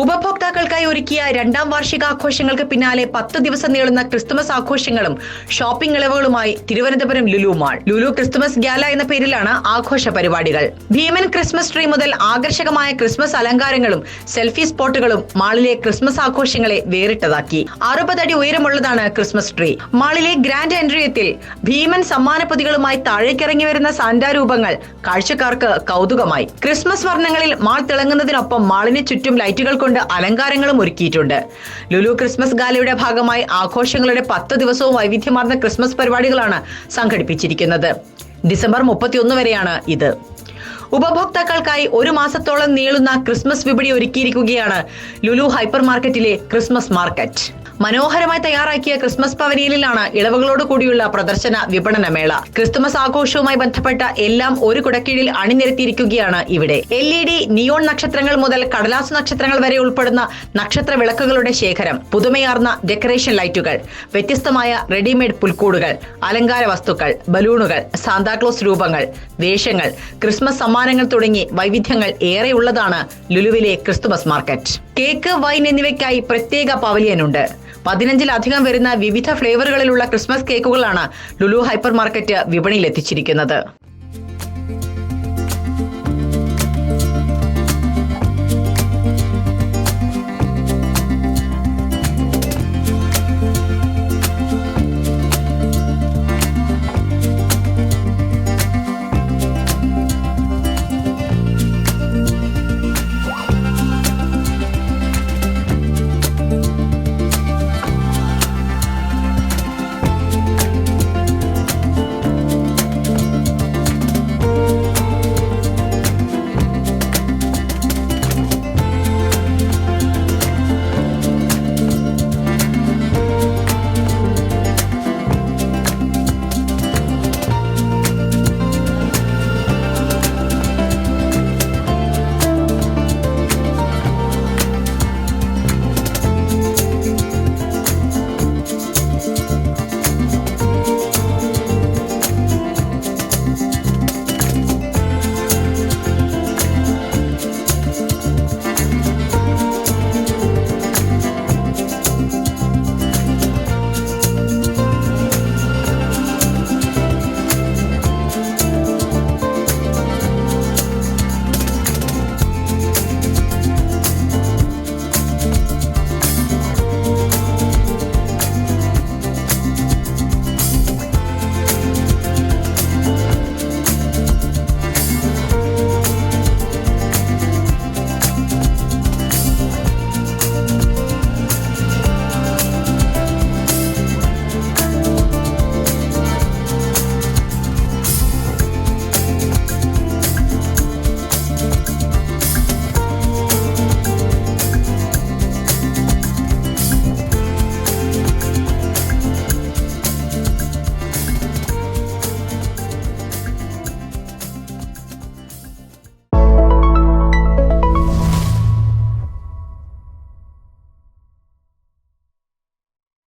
ഒരുക്കിയ രണ്ടാം വാർഷികാഘോഷങ്ങൾക്ക് പിന്നാലെ പത്ത് ദിവസം നീളുന്ന ക്രിസ്തുമസ് ആഘോഷങ്ങളും shopping ഇളവുകളുമായി Thiruvananthapuram Lulu mall. Lulu Christmas gala എന്ന പേരിലാണ് ആഘോഷ പരിപാടികൾ. ഭീമൻ ക്രിസ്മസ് ട്രീ മുതൽ ആകർഷകമായ ക്രിസ്മസ് അലങ്കാരങ്ങളും സെൽഫി സ്പോട്ടുകളും മാളിലെ ക്രിസ്മസ് ആഘോഷങ്ങളെ വേറിട്ടതാക്കി. അറുപതടി ഉയരമുള്ളതാണ് ക്രിസ്മസ് ട്രീ. മാളിലെ ഗ്രാൻഡ് എൻട്രിയത്തിൽ ഭീമൻ സമ്മാനപ്പൊതികളുമായി താഴേക്കിറങ്ങി വരുന്ന സാന്താരൂപങ്ങൾ കാഴ്ചക്കാർക്ക് കൗതുകമായി. ക്രിസ്മസ് വർണങ്ങളിൽ മാൾ തിളങ്ങുന്നതിനൊപ്പം മാളിന് ചുറ്റും ലൈറ്റുകൾ കൊണ്ട് അലങ്കാരങ്ങളും ഒരുക്കിയിട്ടുണ്ട്. ലുലു ക്രിസ്മസ് ഗാലയുടെ ഭാഗമായി ആഘോഷങ്ങളുടെ പത്ത് ദിവസവും വൈവിധ്യമാർന്ന ക്രിസ്മസ് പരിപാടികളാണ് സംഘടിപ്പിച്ചിരിക്കുന്നത്. ഡിസംബർ മുപ്പത്തിയൊന്ന് വരെയാണ് ഇത്. ഉപഭോക്താക്കൾക്കായി ഒരു മാസത്തോളം നീളുന്ന ക്രിസ്മസ് വിപണി ഒരുക്കിയിരിക്കുകയാണ് ലുലു ഹൈപ്പർ മാർക്കറ്റിലെ ക്രിസ്മസ് മാർക്കറ്റ്. മനോഹരമായി തയ്യാറാക്കിയ ക്രിസ്മസ് പവനിയിലാണ് ഇളവുകളോട് കൂടിയുള്ള പ്രദർശന വിപണന മേള. ക്രിസ്തുമസ് ആഘോഷവുമായി ബന്ധപ്പെട്ട എല്ലാം ഒരു കുടക്കീഴിൽ അണിനിരത്തിയിരിക്കുകയാണ് ഇവിടെ. എൽ ഇ ഡി നിയോൺ നക്ഷത്രങ്ങൾ മുതൽ കടലാസ് നക്ഷത്രങ്ങൾ വരെ ഉൾപ്പെടുന്ന നക്ഷത്ര വിളക്കുകളുടെ ശേഖരം പുതുമയാർന്ന ഡെക്കറേഷൻ ലൈറ്റുകൾ വ്യത്യസ്തമായ റെഡിമെയ്ഡ് പുൽക്കൂടുകൾ അലങ്കാര വസ്തുക്കൾ ബലൂണുകൾ സാന്താക്ലോസ് രൂപങ്ങൾ വേഷങ്ങൾ ക്രിസ്മസ് സമ്മാനങ്ങൾ തുടങ്ങി വൈവിധ്യങ്ങൾ ഏറെയുള്ളതാണ് ലുലുവിലെ ക്രിസ്തുമസ് മാർക്കറ്റ്. കേക്ക് വൈൻ എന്നിവയ്ക്കായി പ്രത്യേക പവലിയനുണ്ട് പതിനഞ്ചിലധികം വരുന്ന വിവിധ ഫ്ലേവറുകളിലുള്ള ക്രിസ്മസ് കേക്കുകളാണ് ലുലു ഹൈപ്പർ മാർക്കറ്റ് വിപണിയിൽ എത്തിച്ചിരിക്കുന്നത്